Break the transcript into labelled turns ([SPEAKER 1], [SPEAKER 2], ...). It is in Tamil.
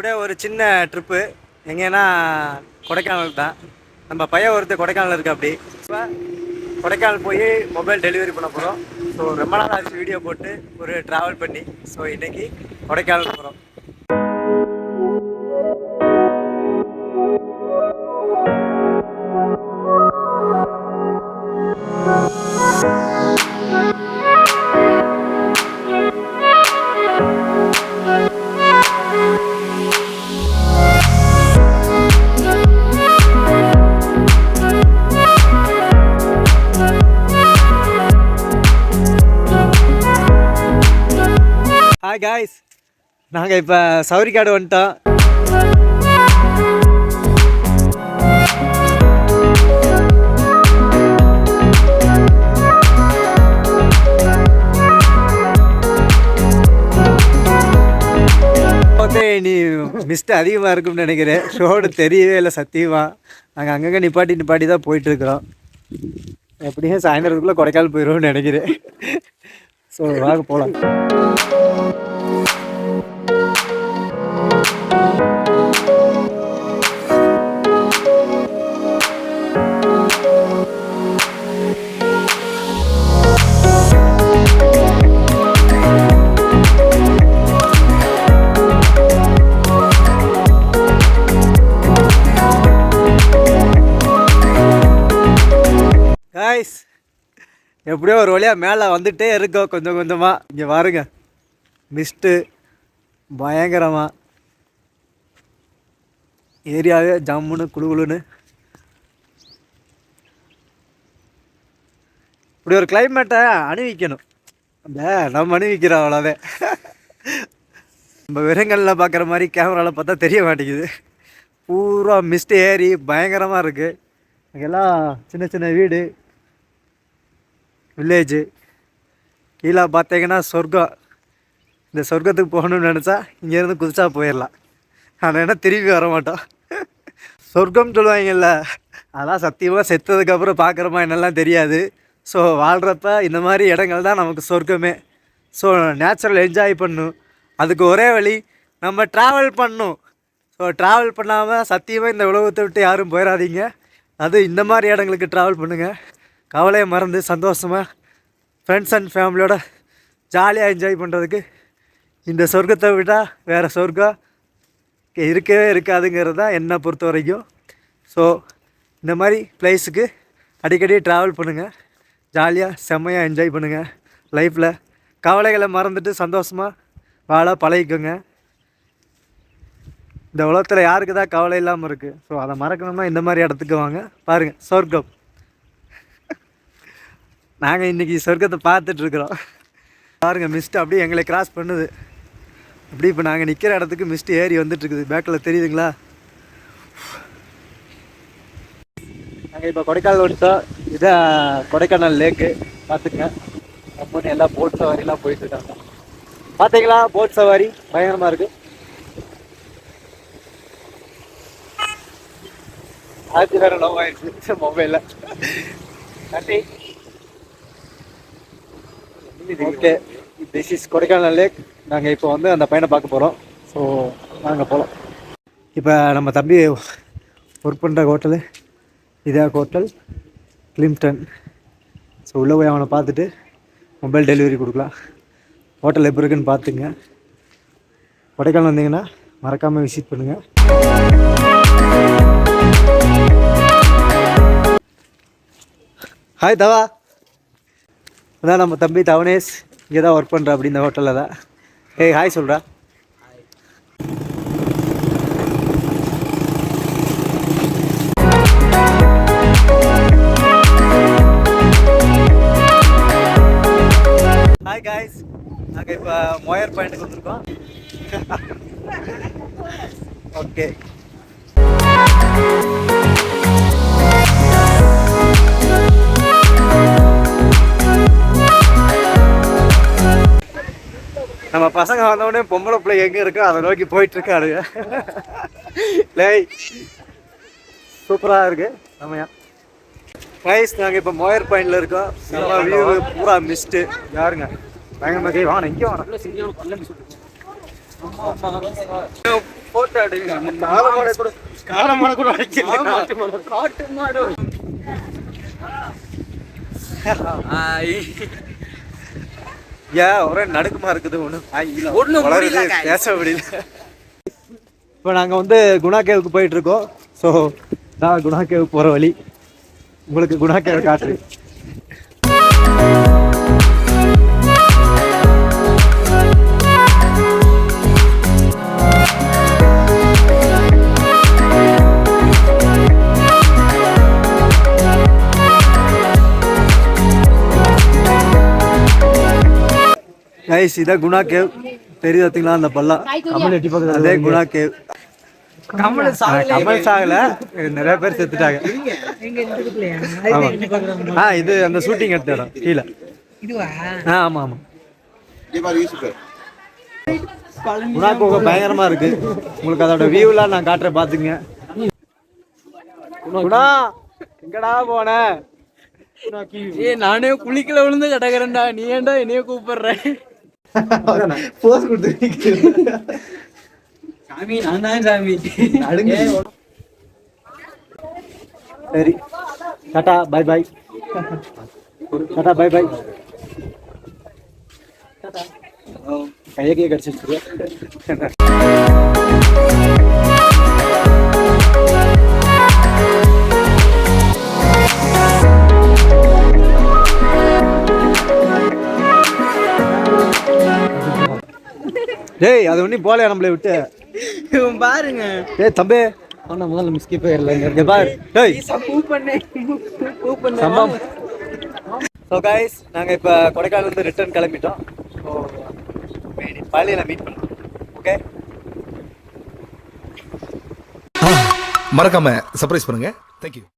[SPEAKER 1] டுடே ஒரு சின்ன ட்ரிப்பு எங்கேன்னா கொடைக்கானல் தான். நம்ம பையன் ஒருத்தர் கொடைக்கானல் இருக்கு அப்படி. இப்போ கொடைக்கானல் போய் மொபைல் டெலிவரி பண்ண போகிறோம் ஸோ ரொம்ப நாள் ஆச்சு வீடியோ போட்டு ஒரு ட்ராவல் பண்ணி. ஸோ இன்னைக்கு கொடைக்கானல் போகிறோம் ஹாய் காய்ஸ் நாங்கள் இப்போ சௌரிக்காடு வந்துட்டோம். நீ மிஸ்ட் அதிகமாக இருக்கும்னு நினைக்கிறேன். ரோடு தெரியவே இல்லை சத்தியமாக நாங்கள் அங்கங்கே நிப்பாட்டி நிப்பாட்டி தான் போயிட்டுருக்குறோம் எப்படியும் சாயந்தரத்துக்குள்ளே கொடைக்கால் போயிடுவோம்னு நினைக்கிறேன். ஸோ வாங்க போகலாம் காய்ஸ் எப்படியோ ஒரு வழியாக மேலே வந்துகிட்டே இருக்கோம் கொஞ்சம் கொஞ்சமாக இங்கே பாருங்க. மிஸ்ட்டு பயங்கரமாக ஏரியாவே ஜம்முன்னு குளுகுளுன்னு. இப்படி ஒரு கிளைமேட்டை அணிவிக்கணும். அந்த நம்ம அணிவிக்கிறோம் அவ்வளோவே. நம்ம விரங்களில் பார்க்குற மாதிரி கேமராவில் பார்த்தா தெரிய மாட்டேங்குது. பூரா மிஸ்ட் ஏரி பயங்கரமாக இருக்குது அங்கெல்லாம் சின்ன சின்ன வீடு. வில்லேஜு. கீழே பார்த்தீங்கன்னா சொர்க்கம். இந்த சொர்க்கத்துக்கு போகணும்னு நினச்சா இங்கேருந்து குதிச்சா போயிடலாம் ஆனால் என்ன திரும்பி வர மாட்டோம். சொர்க்கம்னு சொல்லுவாங்கல்ல அதெல்லாம் சத்தியமாக செத்ததுக்கப்புறம் பார்க்குறோமா என்னெல்லாம் தெரியாது. ஸோ வாழ்கிறப்ப இந்த மாதிரி இடங்கள் தான் நமக்கு சொர்க்கமே. ஸோ நேச்சுரல் என்ஜாய் பண்ணும். அதுக்கு ஒரே வழி நம்ம ட்ராவல் பண்ணும். ஸோ ட்ராவல் பண்ணாமல் சத்தியமாக இந்த உலகத்தை விட்டு யாரும் போயிடாதீங்க அது இந்த மாதிரி இடங்களுக்கு ட்ராவல் பண்ணுங்கள் கவலையை மறந்து சந்தோஷமாக ஃப்ரெண்ட்ஸ் அண்ட் ஃபேமிலியோட ஜாலியாக என்ஜாய் பண்ணுறதுக்கு இந்த சொர்க்கத்தை விட்டால் வேறு சொர்க்கம் இருக்கவே இருக்காதுங்கிறது தான் என்னை பொறுத்த வரைக்கும். ஸோ இந்த மாதிரி பிளேஸுக்கு அடிக்கடி ட்ராவல் பண்ணுங்கள் ஜாலியாக செம்மையாக என்ஜாய் பண்ணுங்கள் லைஃப்பில் கவலைகளை மறந்துட்டு சந்தோஷமாக வாழ பழகிக்கோங்க. இந்த உலகத்தில் யாருக்கு தான் கவலை இல்லாமல் இருக்குது ஸோ அதை மறக்கணும்னா இந்த மாதிரி இடத்துக்கு வாங்க. பாருங்கள் சொர்க்கம். நாங்கள் இன்றைக்கி சொர்க்கத்தை பார்த்துட்ருக்குறோம். பாருங்கள் மிஸ்ட் அப்படியே எங்களை கிராஸ் பண்ணுது. அப்படி இப்போ நாங்கள் நிற்கிற இடத்துக்கு மிஸ்ட் ஏறி வந்துட்டுருக்குது பேக்கில் தெரியுதுங்களா? நாங்கள் இப்போ கொடைக்கானல் வந்துட்டோம் இதான் கொடைக்கானல் லேக்கு பார்த்துக்கங்க அப்போ எல்லாம் போட் சவாரிலாம் போயிட்டுருக்காங்க பார்த்தீங்களா போட் சவாரி? பயங்கரமாக இருக்குது ஆச்சு வேறு லவ் ஆயிடுச்சு. மொபைலில் நன்றி. Okay this is Kodaikanal lake நாங்கள் இப்போ வந்து அந்த பையனை பார்க்க போகிறோம் ஸோ நாங்கள் போகலாம் இப்போ நம்ம தம்பி ஒர்க் பண்ணுற ஹோட்டலு இதே ஹோட்டல் கிளிம்டன் ஸோ உள்ளே போய் அவனை பார்த்துட்டு மொபைல் டெலிவரி கொடுக்கலாம். ஹோட்டல் எப்படி இருக்குன்னு பார்த்துங்க. கொடைக்கானல் வந்தீங்கன்னா மறக்காமல் விசிட் பண்ணுங்கள் ஹாய் தவா அதான் நம்ம தம்பி தவனேஷ் இங்கே தான் ஒர்க் பண்ணுறா அப்படி இந்த ஹோட்டலில் தான் ஏய் ஹாய் சொல்கிறா ஹாய் காய்ஸ் நாங்கள் இப்போ மோயர் பாயிண்ட்டுக்கு வந்திருக்கோம். ஓகே பசங்க வந்தவுடனே பொம்பளை பிள்ளை எங்கே இருக்கோ அதை நோக்கி போயிட்டு இருக்காளுங்க லேய் சூப்பராக இருக்கு செம்மையா. கைஸ் நாங்கள் இப்போ மோயர் பாயிண்டில் இருக்கோம். நம்ம வியூ பூரா மிஸ்ட்டு யாருங்க? பயங்கரமாக கை வாங்க இங்கே வாங்க.
[SPEAKER 2] போட்டோ எடுங்க
[SPEAKER 1] காலமாட கூட அடிக்கல
[SPEAKER 2] காட்டு மாடு. காட்டு மாடு ஆய்.
[SPEAKER 1] ஏன்? ஒரே நடுக்கமா இருக்குது
[SPEAKER 2] முடியல, guys.
[SPEAKER 1] பேச முடியல இப்போ நாங்கள் வந்து குணா கேவுக்கு போயிட்டு இருக்கோம் ஸோ நான் குணா கேவு போகிற வழி. உங்களுக்கு குணா கேவை காட்டுறேன் கைஸ் இதான் குணா கேவ். தெரியுது பார்த்தீங்களா அந்த பள்ளம் அதே குணா கேவ்.
[SPEAKER 2] கமல சாகல.
[SPEAKER 1] கமல் சாகல. நிறைய பேர் செத்துட்டாங்க. ஆ இது அந்த ஷூட்டிங் எடுத்த இடம் கீழே.
[SPEAKER 2] இதுவா?
[SPEAKER 1] ஆ ஆமா ஆமா. குணா குகை பயங்கரமா இருக்கு. உங்களுக்கு அதோட வியூலாம் நான் காட்டுறேன் பாத்துங்க குணா எங்கடா போன?
[SPEAKER 2] ஏய் நானே குளிக்கல விழுந்து கிடக்குறேன்டா நீ ஏன்டா என்னைய கூப்பிடுற?
[SPEAKER 1] போஸ் கொடுத்து
[SPEAKER 2] சாமி நான் தான் சாமி
[SPEAKER 1] சரி Tata bye bye Tata bye by கையை கையை கடிச்சிட்டு டேய் அது ஒன்றும் போலையா நம்மளை விட்டு.
[SPEAKER 2] இவன் பாருங்க.
[SPEAKER 1] டேய் தம்பி. அவனை முதல்ல மிஸ்கி போயிடல இங்க பாரு. டேய்.
[SPEAKER 2] பூ பண்ணே பூ பண்ணே
[SPEAKER 1] சம்பம் ஸோ கைஸ் நாங்கள் இப்போ கொடைக்கானல் இருந்து ரிட்டர்ன் கிளம்பிட்டோம். ஸோ பழனியில் மீட் பண்ணுறோம் ஓகே
[SPEAKER 3] மறக்காம சர்ப்ரைஸ் பண்ணுங்க. தேங்க்யூ